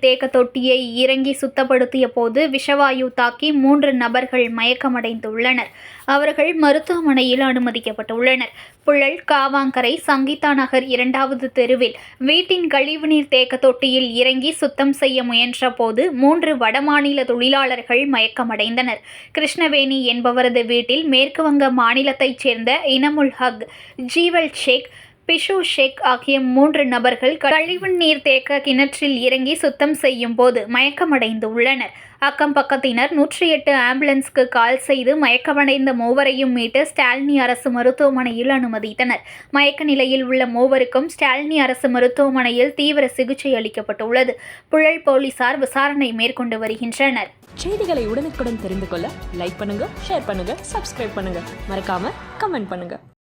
தேக்க தொட்டியை இறங்கி சுத்தப்படுத்திய போது விஷவாயு தாக்கி மூன்று நபர்கள் மயக்கமடைந்துள்ளனர். அவர்கள் மருத்துவமனையில் அனுமதிக்கப்பட்டுள்ளனர். புழல் காவாங்கரை சங்கீதா நகர் இரண்டாவது தெருவில் வீட்டின் கழிவுநீர் தேக்க தொட்டியில் இறங்கி சுத்தம் செய்ய முயன்ற போது மூன்று வடமாநில தொழிலாளர்கள் மயக்கமடைந்தனர். கிருஷ்ணவேணி என்பவரது வீட்டில் மேற்குவங்க மாநிலத்தைச் சேர்ந்த இனமுல் ஹக் ஜீவல் ஷேக் பிஷு ஷேக் ஆகிய மூன்று நபர்கள் கழிவு நீர் தேக்க கிணற்றில் இறங்கி சுத்தம் செய்யும் போது மயக்கமடைந்து உள்ளனர். அக்கம் பக்கத்தினர் நூற்றி எட்டு ஆம்புலன்ஸ்க்கு கால் செய்து மயக்கமடைந்த மூவரையும் மீட்டு ஸ்டாலினி அரசு மருத்துவமனையில் அனுமதித்தனர். மயக்க நிலையில் உள்ள மூவருக்கும் ஸ்டாலினி அரசு மருத்துவமனையில் தீவிர சிகிச்சை அளிக்கப்பட்டுள்ளது. புழல் போலீசார் விசாரணை மேற்கொண்டு வருகின்றனர். செய்திகளை உடனுக்குடன் தெரிந்து கொள்ள லைக் பண்ணுங்க ஷேர் பண்ணுங்க சப்ஸ்கிரைப் பண்ணுங்க. மறக்காம கமெண்ட் பண்ணுங்க.